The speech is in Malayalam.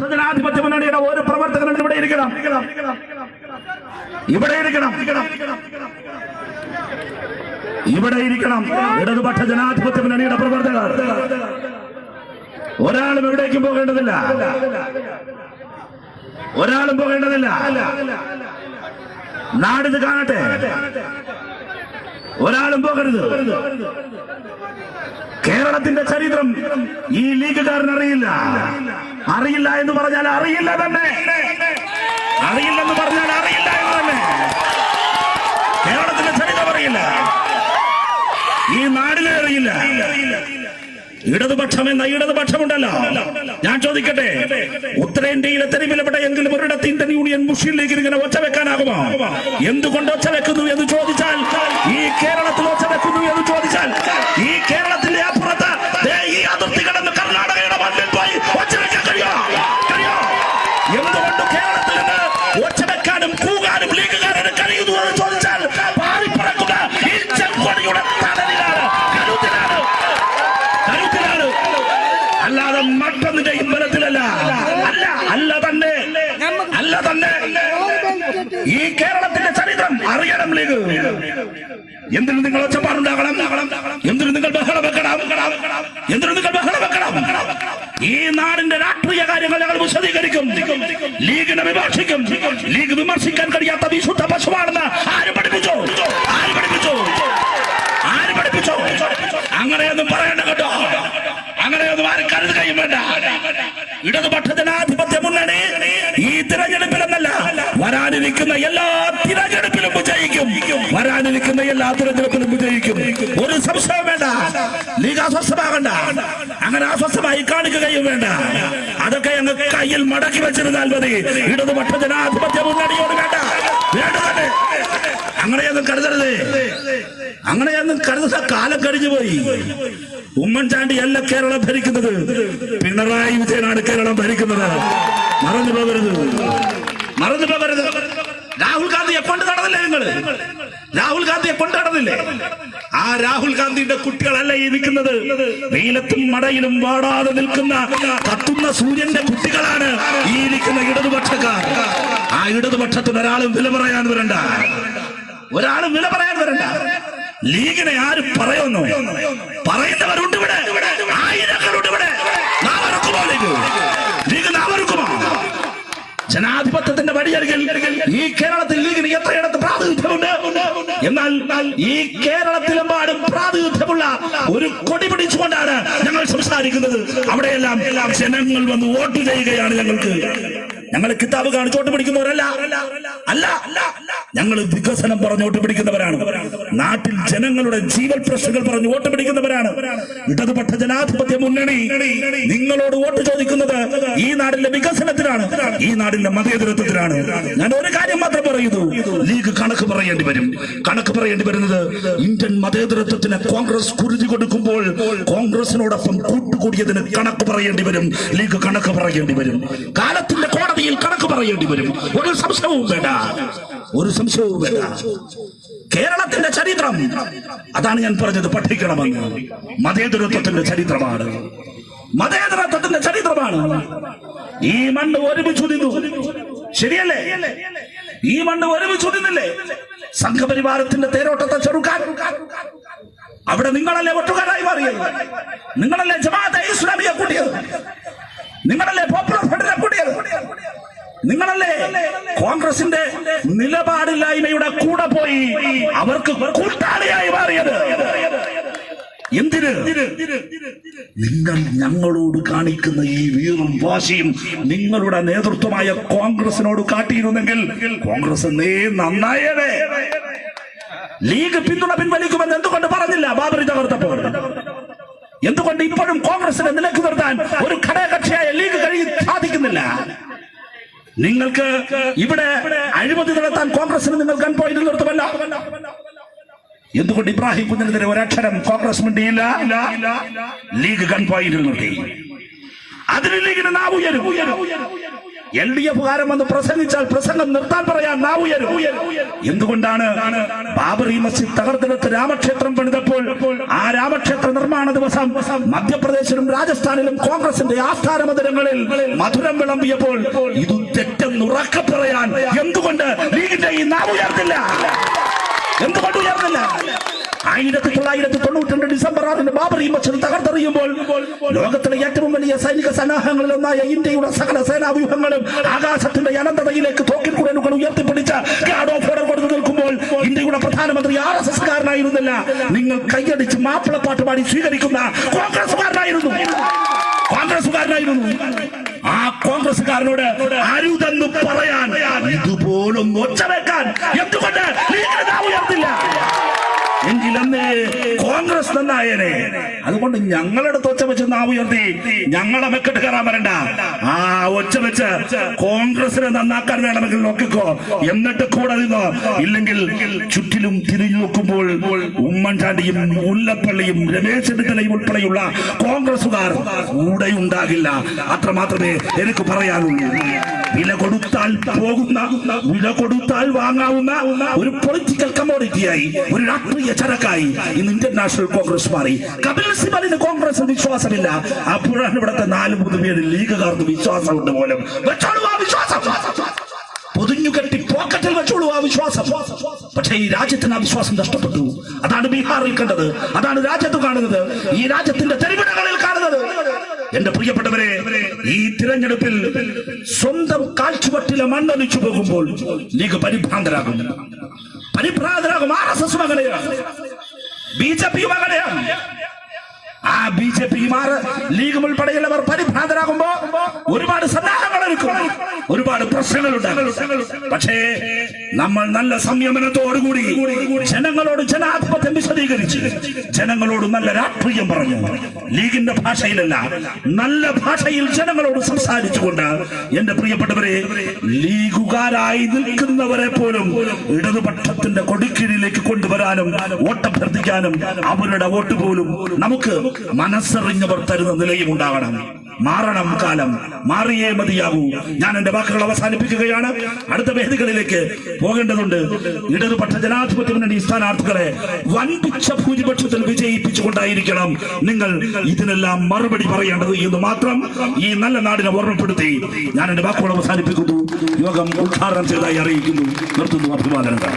ജനാധിപത്യ മുന്നണിയുടെ ഒരു പ്രവർത്തകനും ഇവിടെ ഇരിക്കണം. ഇവിടെ ഇരിക്കണം. ഇവിടെ ഇരിക്കണം. ഇടതുപക്ഷ ജനാധിപത്യ മുന്നണിയുടെ പ്രവർത്തകർ. ഒരാളും എവിടേക്കും പോകേണ്ടതില്ല. ഒരാളും പോകേണ്ടതില്ല. നാടിത് കാണട്ടെ. ഒരാളും പോകരുത്. കേരളത്തിന്റെ ചരിത്രം ഈ ലീഗുകാരൻ അറിയില്ല അറിയില്ല എന്ന് പറഞ്ഞാൽ അറിയില്ല തന്നെ. അറിയില്ലെന്ന് പറഞ്ഞാൽ അറിയില്ല എന്ന് തന്നെ. കേരളത്തിന്റെ ചരിത്രം അറിയില്ല. ഈ നാടിനെ അറിയില്ല. ഇടതുപക്ഷം എന്ന ഇടതുപക്ഷമുണ്ടല്ലോ. ഞാൻ ചോദിക്കട്ടെ ഉത്തരേന്ത്യയിലെ തെരുവിലപ്പെട്ട എങ്കിലും ഒരിടത്ത് ഇന്ത്യൻ യൂണിയൻ മുസ്ലിം ലീഗിന് ഇങ്ങനെ ഒച്ച വെക്കാനാകുമോ? എന്തുകൊണ്ട് ഒച്ച വെക്കുന്നു എന്ന് ചോദിച്ചാൽ ഈ കേരളത്തിൽ അല്ലാതെ മറ്റൊന്നിന്റെ ഇമ്പലത്തിലല്ല അല്ല അല്ല തന്നെ. അല്ല തന്നെ. ഈ കേരളത്തിന്റെ ചരിത്രം അറിയണം ലീഗ്. എന്തിനു നിങ്ങൾ ഒച്ചപ്പാടുണ്ടാകണം? എന്തിനു നിങ്ങൾ ബഹളം വെക്കണം? എന്തിനു നിങ്ങൾ ബഹളം വെക്കണം? ഈ നാടിന്റെ രാഷ്ട്രീയ കാര്യങ്ങൾ ഞങ്ങൾ വിശദീകരിക്കും. ലീഗിനെ വിമർശിക്കും. ലീഗ് വിമർശിക്കാൻ കഴിയാത്ത വിശുദ്ധ പശുവാണെന്ന് ആര് പഠിപ്പിച്ചോ? ആര് പഠിപ്പിച്ചോ? ആര് പഠിപ്പിച്ചോ? അങ്ങനെയൊന്നും പറയണ്ട കേട്ടോ. അങ്ങനെയൊന്നും ആരും കരുതുകയും വേണ്ട ഇടതുപക്ഷ ജനാധിപത്യ മുന്നണി ഈ തിരഞ്ഞെടുപ്പിലെന്നല്ല വരാനിരിക്കുന്ന എല്ലാ തിരഞ്ഞെടുപ്പിലും വിജയിക്കും. വരാനിരിക്കുന്ന എല്ലാ തിരഞ്ഞെടുപ്പിലും വിജയിക്കും. ഒരു സംശയം വേണ്ട. ലീഗ് അസ്വസ്ഥമാകണ്ട. അങ്ങനെ അസ്വസ്ഥമായി കാണിക്കുകയും വേണ്ട. അതൊക്കെ ഞങ്ങൾ കയ്യിൽ മടക്കി വെച്ചിരുന്നാൽ മതി. ഇടതുപക്ഷ ജനാധിപത്യ മുന്നണിയോട് വേണ്ട. അങ്ങനെയൊന്നും കരുതരുത്. അങ്ങനെയൊന്നും കരുതുന്ന കാലം കഴിഞ്ഞു പോയി. ഉമ്മൻചാണ്ടി അല്ല കേരളം ഭരിക്കുന്നത്. പിണറായി വിജയനാണ് കേരളം ഭരിക്കുന്നത്. മറന്നു പോകരുത്. മറന്നു പോകരുത്. രാഹുൽ ഗാന്ധി കൊണ്ട് നടന്നില്ലേ നിങ്ങൾ രാഹുൽ ഗാന്ധി കൊണ്ട് നടന്നില്ലേ? ആ രാഹുൽ ഗാന്ധിയുടെ കുട്ടികളല്ല ഈ നിൽക്കുന്നത്? വെയിലത്തും മടയിലും വാടാതെ നിൽക്കുന്ന കത്തുന്ന സൂര്യന്റെ കുട്ടികളാണ് ഈ നിൽക്കുന്ന ഇടതുപക്ഷക്കാർ. ആ ഇടതുപക്ഷത്തിന് ഒരാളും വില പറയാൻ വരണ്ട. ഒരാളും വില പറയാൻ വരണ്ട. ലീഗിനെ ആര് പറയുന്നു? പറയുന്നവരുണ്ട് ഇവിടെ. ആയിരങ്ങളുണ്ട് ഇവിടെ. നാവറക്കുമോ ജനാധിപത്യത്തിന്റെ വഴിയരികിൽ ഈ കേരളത്തിൽ ലീഗിന് എത്രയിടത്ത് പ്രാതിനിധ്യമുണ്ട്? എന്നാൽ ഈ കേരളത്തിലെമ്പാടും പ്രാതിനിധ്യമുള്ള ഒരു കൊടി പിടിച്ചുകൊണ്ടാണ് ഞങ്ങൾ സംസാരിക്കുന്നത്. അവിടെയെല്ലാം ജനങ്ങൾ വന്ന് വോട്ട് ചെയ്യുകയാണ് ഞങ്ങൾക്ക്. ഞങ്ങൾ കിതാബ് കാണിച്ചോട്ട് പിടിക്കുന്നവരല്ല അല്ല അല്ല അല്ല. ഞങ്ങൾ വികസനം പറഞ്ഞ് വോട്ട് പിടിക്കുന്നവരാണ്. നാട്ടിൽ ജനങ്ങളുടെ ജീവൽ പ്രശ്നങ്ങൾ പറഞ്ഞ് വോട്ട് പിടിക്കുന്നവരാണ്. ഇടതുപക്ഷ ജനാധിപത്യ മുന്നണി നിങ്ങളോട് വോട്ട് ചോദിക്കുന്നത് ഈ നാടിന്റെ വികസനത്തിനാണ്. ഈ നാടിന്റെ മതേതരത്വത്തിനാണ്. ഞാൻ ഒരു കാര്യം മാത്രം പറയുന്നു. ലീഗ് കണക്ക് പറയേണ്ടി വരും. കണക്ക് പറയേണ്ടി വരുന്നത് ഇന്ത്യൻ മതേതരത്വത്തിന് കോൺഗ്രസ് കുരുതി കൊടുക്കുമ്പോൾ കോൺഗ്രസിനോടൊപ്പം കൂട്ടുകൂടിയതിന് കണക്ക് പറയേണ്ടി വരും. ലീഗ് കണക്ക് പറയേണ്ടി വരും. കാലത്തിന്റെ കോടതിയിൽ കണക്ക് പറയേണ്ടി വരും. ഒരു സംശയവും വേണ്ട. ഒരു സംശയവും വേണ്ട. കേരളത്തിന്റെ ചരിത്രം. അതാണ് ഞാൻ പറഞ്ഞത് പഠിക്കണമെന്ന്. മതേതരത്വത്തിന്റെ ചരിത്രമാണ്. മതേതരത്വത്തിന്റെ ചരിത്രമാണ്. ഈ മണ്ണ് ഒരുമിച്ച് നിന്നു ശരിയല്ലേ? ഈ മണ്ണ് ഒരുമിച്ച് നിന്നില്ലേ സംഘപരിവാരത്തിന്റെ തേരോട്ടത്തെ ചെറുക്കാൻ. അവിടെ നിങ്ങളല്ലേ ഒട്ടുകാരായി മാറിയത്? നിങ്ങളല്ലേ ജമാഅത്തെ ഇസ്ലാമിയെ കൂട്ടിയത്? നിങ്ങളല്ലേ നിങ്ങളല്ലേ കോൺഗ്രസിന്റെ നിലപാടില്ലായ്മയുടെ കൂടെ പോയി അവർക്ക് കൂട്ടാളിയായി മാറിയത്? എന്തിന്? നിങ്ങൾ ഞങ്ങളോട് കാണിക്കുന്ന ഈ വീറും വാശിയും നിങ്ങളുടെ നേതൃത്വമായ കോൺഗ്രസിനോട് കാട്ടിയിരുന്നെങ്കിൽ കോൺഗ്രസ് നീ നന്നായേ ലീഗ് പിന്തുണ പിൻവലിക്കുമെന്ന് എന്തുകൊണ്ട് പറഞ്ഞില്ല? ബാബറി തകർത്തപ്പോൾ. എന്തുകൊണ്ട് ഇപ്പോഴും കോൺഗ്രസിനെ നിലയ്ക്ക് നിർത്താൻ ഒരു ഘടകകക്ഷിയായ ലീഗ് കഴിയും സാധിക്കുന്നില്ല? നിങ്ങൾക്ക് ഇവിടെ അഴിമതി നടത്താൻ കോൺഗ്രസിന് നിങ്ങൾ ഗൺ പോയിന്റ് നിർത്തുമല്ല എന്തുകൊണ്ട് ഇബ്രാഹിം കുഞ്ഞിനെതിരെ ഒരക്ഷരം കോൺഗ്രസ് മിണ്ടിയില്ല? ലീഗ് ഗൺ പോയിന്റിൽ നിർത്തി. അതിന് ലീഗിന് നാവ് ഉയരും. എൽ ഡി എഫുകാരൻ വന്ന് പ്രസംഗിച്ചാൽ പ്രസംഗം നിർത്താൻ പറയാൻ നാ ഉയരും. എന്തുകൊണ്ടാണ് ബാബറി മസ്ജിദ് തകർത്തെടുത്ത് രാമക്ഷേത്രം പണിതപ്പോൾ ആ രാമക്ഷേത്ര നിർമ്മാണ ദിവസം മധ്യപ്രദേശിലും രാജസ്ഥാനിലും കോൺഗ്രസിന്റെ ആസ്ഥാന മന്ദിരങ്ങളിൽ മധുരം വിളമ്പിയപ്പോൾ ഇത് തെറ്റെന്ന് ഉറക്കെ പറയാൻ എന്തുകൊണ്ട് ലീഗിന്റെ ഈ നാം ഉയർന്നില്ല? എന്തുകൊണ്ട് ഉയർന്നില്ല? ആയിരത്തി തൊള്ളായിരത്തി തൊണ്ണൂറ്റി രണ്ട് ഡിസംബർ ആറിന് ബാബറി മച്ചൻ തകർത്തെറിയുമ്പോൾ ലോകത്തിലെ ഏറ്റവും വലിയ സൈനിക സന്നാഹങ്ങളിൽ ഒന്നായ ഇന്ത്യയുടെ സകല സേനാവ്യൂഹങ്ങളും ആകാശത്തിന്റെ അനന്തതയിലേക്ക് തോക്കിൽ കുടലുകൾ ഉയർത്തിപ്പിടിച്ച ഗാർഡ് ഓഫ് ഓർഡർ കൊടുത്തു നിൽക്കുമ്പോൾ ഇന്ത്യയുടെ പ്രധാനമന്ത്രി ആർ എസ് എസ് കാരനായിരുന്നില്ല നിങ്ങൾ കൈയടിച്ച് മാപ്പിളപ്പാട്ട് പാടി സ്വീകരിക്കുന്ന കോൺഗ്രസുകാരനായിരുന്നു കോൺഗ്രസുകാരനായിരുന്നു ആ കോൺഗ്രസുകാരനോട് അരുതെന്ന് പറയാൻ ഇതുപോലും ഒച്ച വെക്കാൻ എന്തുകൊണ്ട് ഉയർത്തില്ല? എങ്കിലന്ന് കോൺഗ്രസ് നന്നായനെ അതുകൊണ്ട് ഞങ്ങളുടെ ഒച്ച വെച്ച് നാവ് ഉയർത്തി ഞങ്ങളെ മെക്കെട്ട് കയറാൻ വരണ്ട. ആ ഒച്ച വെച്ച് കോൺഗ്രസിനെ നന്നാക്കാൻ വേണമെങ്കിൽ നോക്കിക്കോ. എന്നിട്ട് കൂടെ നിന്നോ ഇല്ലെങ്കിൽ ചുറ്റിലും തിരിഞ്ഞു നോക്കുമ്പോൾ ഉമ്മൻചാണ്ടിയും മുല്ലപ്പള്ളിയും രമേശ് ചെന്നിത്തലയും ഉൾപ്പെടെയുള്ള കോൺഗ്രസുകാർ കൂടെ ഉണ്ടാകില്ല. അത്ര മാത്രമേ എനിക്ക് പറയാനുള്ളൂ. വില കൊടുത്താൽ പോകുന്ന വില കൊടുത്താൽ വാങ്ങാവുന്ന ഒരു പൊളിറ്റിക്കൽ കമോഡിറ്റിയായി ഒരു രാഷ്ട്രീയ ചരക്കായി ഇന്ന് ഇന്ത്യൻ നാഷണൽ കോൺഗ്രസ് മാറി. കപിൽ സിബലിന് കോൺഗ്രസ് വിശ്വാസമില്ല. അപ്പോഴാണ് ഇവിടുത്തെ നാല് പേര് ലീഗുകാർക്ക് വിശ്വാസമുണ്ട് പോലും. വെച്ചോളൂ ആ വിശ്വാസം. പൊതിഞ്ഞു കെട്ടി പോക്കറ്റിൽ വെച്ചോളൂ ആ വിശ്വാസം. പക്ഷേ ഈ രാജ്യത്തിന് ആ വിശ്വാസം നഷ്ടപ്പെട്ടു. അതാണ് ബീഹാറിൽ കണ്ടത്. അതാണ് രാജ്യത്ത് കാണുന്നത്. ഈ രാജ്യത്തിന്റെ തെരുവിടങ്ങളിൽ കാണുന്നത്. എന്റെ പ്രിയപ്പെട്ടവരെ ഈ തിരഞ്ഞെടുപ്പിൽ സ്വന്തം കാൽച്ചുവട്ടിലെ മണ്ണൊലിച്ചു പോകുമ്പോൾ ലീഗ് പരിഭ്രാന്തരാകും. പരിഭ്രാന്തരാകും. ആർ എസ് എസ് മകനെയാണ് ബി ജെ ആ ബി ജെ പിമാർ ലീഗും ഉൾപ്പെടെയുള്ളവർ പരിഭ്രാന്തരാകുമ്പോ ഒരുപാട് സന്നാഹങ്ങൾ എടുക്കും ഒരുപാട് പ്രശ്നങ്ങളുണ്ട്. പക്ഷേ നമ്മൾ നല്ല സംയമനത്തോടുകൂടി ജനങ്ങളോട് ജനാധിപത്യം വിശദീകരിച്ച് ജനങ്ങളോട് നല്ല രാഷ്ട്രീയം പറഞ്ഞു. ലീഗിന്റെ ഭാഷയിലല്ല നല്ല ഭാഷയിൽ ജനങ്ങളോട് സംസാരിച്ചുകൊണ്ട് എന്റെ പ്രിയപ്പെട്ടവരെ ലീഗുകാരായി നിൽക്കുന്നവരെ പോലും ഇടതുപക്ഷത്തിന്റെ കൊടിക്കീഴിലേക്ക് കൊണ്ടുവരാനും വോട്ടഭ്യർത്ഥിക്കാനും അവരുടെ വോട്ട് പോലും നമുക്ക് മനസ്സറിഞ്ഞവർ തരുന്ന നിലയും ഉണ്ടാകണം. മാറണം കാലം. മാറിയേ മതിയാകൂ. ഞാൻ എന്റെ വാക്കുകൾ അവസാനിപ്പിക്കുകയാണ്. അടുത്ത വേദികളിലേക്ക് പോകേണ്ടതുണ്ട്. ഇടതുപക്ഷ ജനാധിപത്യ മുന്നണി സ്ഥാനാർത്ഥികളെ വൻപിച്ച ഭൂരിപക്ഷത്തിൽ വിജയിപ്പിച്ചുകൊണ്ടായിരിക്കണം നിങ്ങൾ ഇതിനെല്ലാം മറുപടി പറയേണ്ടത് എന്ന് മാത്രം ഈ നല്ല നാടിനെ ഓർമ്മപ്പെടുത്തി ഞാൻ എന്റെ വാക്കുകൾ അവസാനിപ്പിക്കുന്നു. യോഗം ഉദ്ഘാടനം ചെയ്തതായി അറിയിക്കുന്നു. നിർത്തുന്നു അഭിവാദനങ്ങൾ